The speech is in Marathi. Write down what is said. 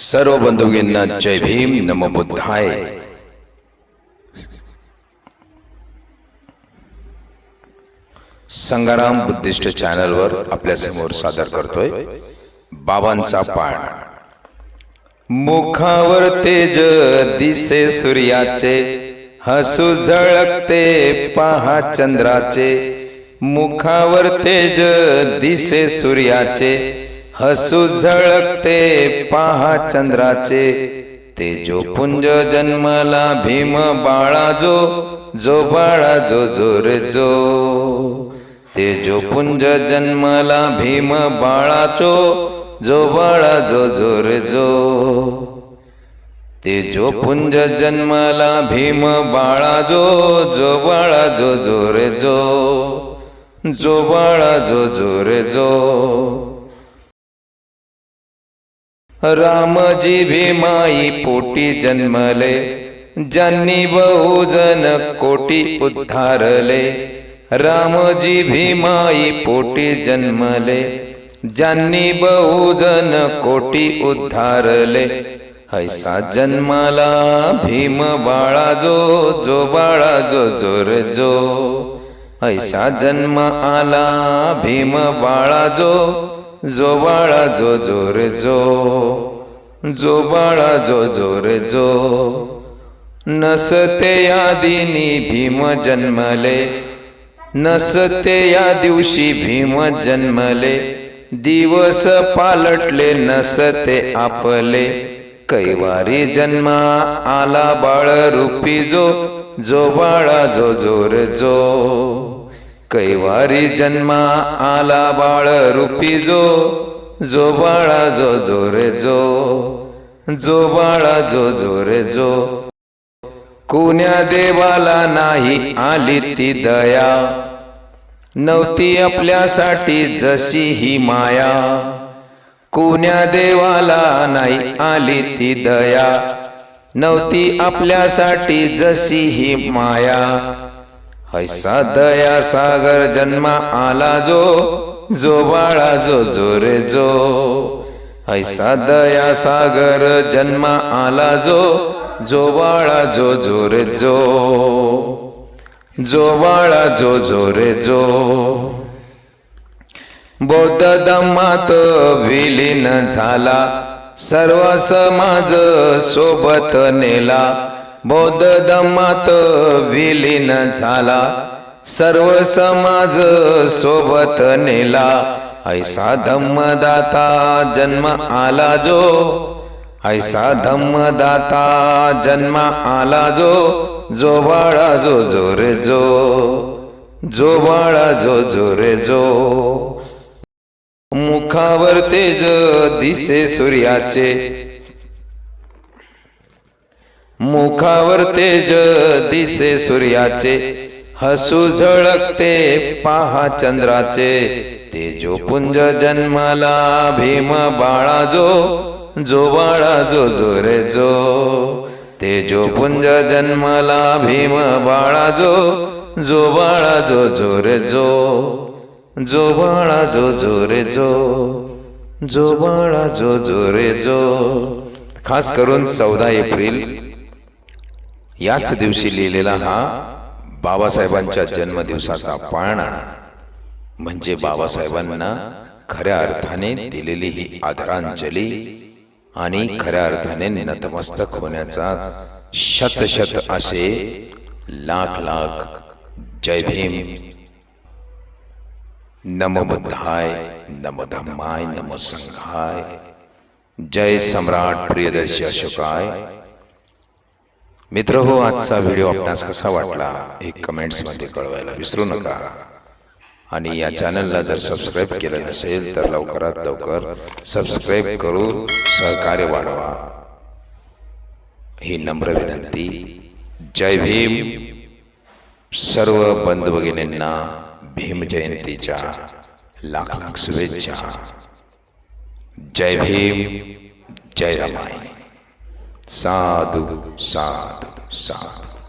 सर्व बंधुगींना जय भीम नम बुद्धाय. संगाराम बुद्धिस्ट चॅनलवर आपल्यासमोर सादर करतोय बाबांचा पाठ. मुखावर तेज दिसे सूर्याचे हसू झळकते पहा चंद्राचे. मुखावर तेज दिसे सूर्याचे हसू झळकते पहा चंद्राचे. तेजो पुंज जन्मला भीम बाळा जो जो बाळा जो जो ते जो पुंज जन्मला भीम बाळा जो जो बाळा जो जो ते जो पुंज जन्मला भीम बाळा जो जो बाळा जो जो रे जो जो बाळा जो जो जो रामजी भीमाई पोटी जन्मले ज्यांनी बहुजन कोटी उद्धारले. रामजी भीमाई पोटी जन्मले ज्यांनी बहुजन कोटी उद्धारले. हैसा जन्माला भीम बाळा जो जो बाळा जो जोर जो. ऐसा जन्म आला भीम बाळा जो जो बाळा जो जोर जो जो बाळा जो जोर जो नसते या दिनी भीम जन्मले नसते या दिवशी भीम जन्मले दिवस पालटले नसते आपले. कैवारी जन्मा आला बाळ रूपी जो जो बाळा जो जो जो. कैवारी जन्मा आला बाळ रूपी जो जो बाळा जो जो रे जो जो बाळा जो जो रे जो. कुण्या देवाला नाही आली ती दया नव्हती आपल्यासाठी जशी ही माया. कुण्या देवाला नाही आली ती दया नव्हती आपल्यासाठी जशी ही माया. हैसा दया सागर जन्मा आला जो जो बाळा जो जो रे जो. हैसा दया सागर जन्मा आला जो जो बाळा जो जो रे जो. जो बाळा जो जो रे जो. बौद्ध धम्मात विलीन झाला सर्व समाज सोबत नेला. बौद्ध धम्मात विलीन झाला. सर्व समाज सोबत नेला. ऐसा धम्मदाता जन्म आला जो. ऐसा धम्मदाता जन्म आला जो. जो बाळा जो जो रे जो. जो बाळा जो जो रे जो. मुखावर तेज दिसे सूर्याचे. मुखावर तेज दिसे सूर्याचे हसू झळकते पहा चंद्राचे. तेजो पुंज जन्माला भीम बाळा जो जो बाळा जो जो रे जो. तेजो पुंज जन्माला भीम बाळा जो जो बाळा जो जो रे जो. जो बाळा जो जो रे जो. जो बाळा जो जो रे जो. खास करून चौदा एप्रिल याच दिवशी लिहिलेला हा बाबासाहेबांच्या जन्मदिवसाचा पाळणा. म्हणजे बाबासाहेबांना खऱ्या अर्थाने दिलेली ही आदरांजली आणि खऱ्या अर्थाने नतमस्तक होण्याचा शत शत असे लाख लाख जय भीम. नम बुद्धाय नम धम्माय नम संघाय जय सम्राट प्रियदर्शी अशोकाय. मित्र हो आजचा व्हिडिओ आपणास कसा वाटला हे कमेंट्समध्ये कळवायला विसरू नका. आणि या चॅनलला जर सबस्क्राईब केलं नसेल तर लवकरात लवकर सबस्क्राईब करू सहकार्य वाढवा. ही नम्र विनंती. जय भीम. सर्व बंधू भगिनींना भीम जयंतीच्या लाख लाख शुभेच्छा. जय भीम. जय रमाई સાધુ સાધુ સાધુ.